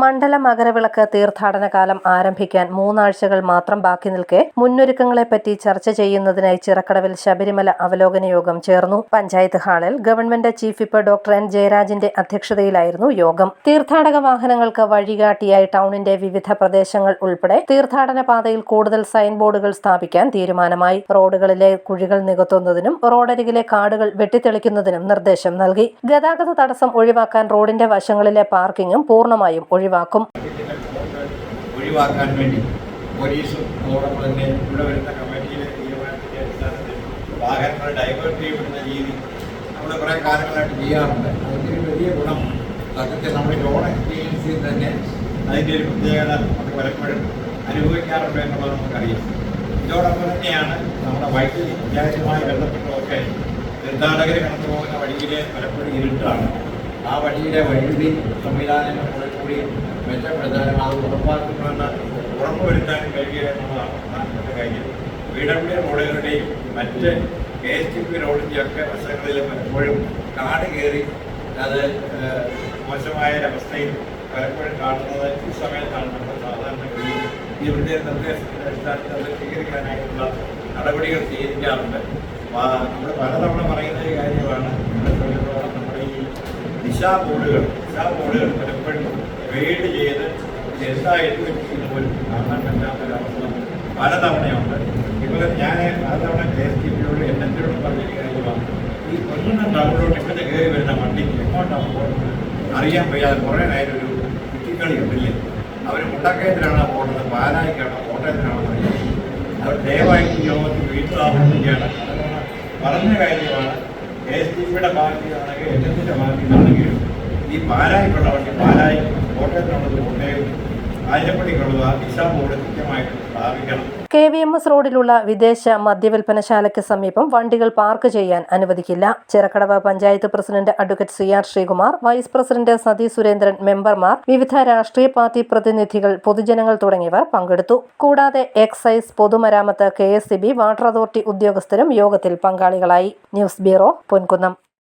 മണ്ഡല മകരവിളക്ക് തീർത്ഥാടന കാലം ആരംഭിക്കാൻ മൂന്നാഴ്ചകൾ മാത്രം ബാക്കി നിൽക്കെ മുന്നൊരുക്കങ്ങളെപ്പറ്റി ചർച്ച ചെയ്യുന്നതിനായി ചിറക്കടവിൽ ശബരിമല അവലോകന യോഗം ചേർന്നു. പഞ്ചായത്ത് ഹാളിൽ government chief whip doctor N ജയരാജിന്റെ അധ്യക്ഷതയിലായിരുന്നു യോഗം. തീർത്ഥാടക വാഹനങ്ങൾക്ക് വഴികാട്ടിയായി ടൗണിന്റെ വിവിധ പ്രദേശങ്ങൾ ഉൾപ്പെടെ തീർത്ഥാടന പാതയിൽ കൂടുതൽ സൈൻ ബോർഡുകൾ സ്ഥാപിക്കാൻ തീരുമാനമായി. റോഡുകളിലെ കുഴികൾ നികത്തുന്നതിനും റോഡരികിലെ കാടുകൾ വെട്ടിത്തെളിക്കുന്നതിനും നിർദ്ദേശം നൽകി. ഗതാഗത തടസ്സം ഒഴിവാക്കാൻ റോഡിന്റെ വശങ്ങളിലെ പാർക്കിംഗും പൂർണമായും ഒഴിവാക്കും. ഒഴിവാക്കാൻ വേണ്ടി പോലീസും അതോടൊപ്പം കുറേ കാലങ്ങളായിട്ട് ചെയ്യാറുണ്ട്. അതിന്റെ വലിയ ഗുണം. സത്യത്തിൽ നമ്മുടെ ലോൺ എക്സ്പീരിയൻസിൽ തന്നെ അതിന്റെ ഒരു പ്രത്യേകത നമുക്ക് പലപ്പോഴും അനുഭവിക്കാറുണ്ട് എന്നുള്ളത് നമുക്കറിയാം. ഇതോടൊപ്പം തന്നെയാണ് നമ്മുടെ വൈദ്യുതി പഞ്ചായത്തുമായി ബന്ധപ്പെട്ടതൊക്കെ തീർത്ഥാടകർ കടന്നു പോകുന്ന വഴിയിലെ പലപ്പോഴും ഇരുട്ടാണ്. ആ വഴിയിലെ വൈദ്യുതി സംവിധാനങ്ങൾ കുറെ കൂടി മെച്ചപ്പെടുത്താനും അത് ഉറപ്പാക്കുന്നുവെന്ന് ഉറപ്പുവരുത്താനും കഴിയുക എന്നുള്ളതാണ് പ്രധാനപ്പെട്ട കാര്യം. ഡബ്ല്യു റോഡുകളുടെയും മറ്റ് കെ എസ് ടി പി റോഡിന്റെ ഒക്കെ വശങ്ങളിൽ പലപ്പോഴും കാട് കയറി അത് മോശമായ ഒരവസ്ഥയിൽ പലപ്പോഴും കാണുന്നത് ഈ സമയത്താണ് നമ്മൾ സാധാരണ ഗതിയിൽ ഇവരുടെ നിർദ്ദേശത്തിന്റെ അടിസ്ഥാനത്തിൽ അത് സ്വീകരിക്കാനായിട്ടുള്ള നടപടികൾ സ്വീകരിക്കാറുണ്ട്. നമ്മൾ പലതവണ പറയുന്ന ഒരു കാര്യമാണ് നമ്മളെ സംബന്ധിച്ചിടത്തോളം നമ്മുടെ ഈ ദിശാ ബോർഡുകൾ ദിശാ ബോർഡുകൾ പലപ്പോഴും ഗൈഡ് ചെയ്ത് എന്തായിരുന്നു ഇത് പോലും കാണാൻ പറ്റാത്തൊരവസ്ഥ പലതവണയുണ്ട് ഇപ്പോൾ ഞാൻ പലതവണ കെ എസ് ടി പിയോട് എൻ എസിനോട് പറഞ്ഞൊരു കാര്യമാണ് ഈ കൊല്ലം ടൗണിലോട്ട് ഇപ്പോഴത്തെ കയറി വരുന്ന വണ്ടിക്ക് എങ്ങോട്ടാണ് പോകുന്നത് അറിയാൻ വയ്യാതെ കുറേ നേരം ഒരു കുറ്റിക്കളി ഉണ്ടല്ലേ അവർ മുണ്ടക്കയത്തിലാണോ പോകുന്നത് പാലായിക്കാണോ കോട്ടയത്തിലാണോ അറിയാം അവർ ദയവായി യോഗത്തിൽ വീട്ടിൽ പറഞ്ഞ കാര്യമാണ് എസ് ഡി പിയുടെ എൽ എൻ എസിന്റെ ഭാഗത്തിലാണെങ്കിലും ഈ പാലായിക്കുള്ള വണ്ടി പാലായി കോട്ടയത്തിനുള്ളത് Kottayam K V M S റോഡിലുള്ള വിദേശ മദ്യവിൽപ്പനശാലയ്ക്ക് സമീപം വണ്ടികൾ പാർക്ക് ചെയ്യാൻ അനുവദിക്കില്ല. Chirakkadavu panchayat president advocate C R Sreekumar vice president Sathi Surendran മെമ്പർമാർ വിവിധ രാഷ്ട്രീയ പാർട്ടി പ്രതിനിധികൾ പൊതുജനങ്ങൾ തുടങ്ങിയവർ പങ്കെടുത്തു. കൂടാതെ എക്സൈസ് പൊതുമരാമത്ത് K S C B water authority ഉദ്യോഗസ്ഥരും യോഗത്തിൽ പങ്കാളികളായി. News bureau Ponkunnam.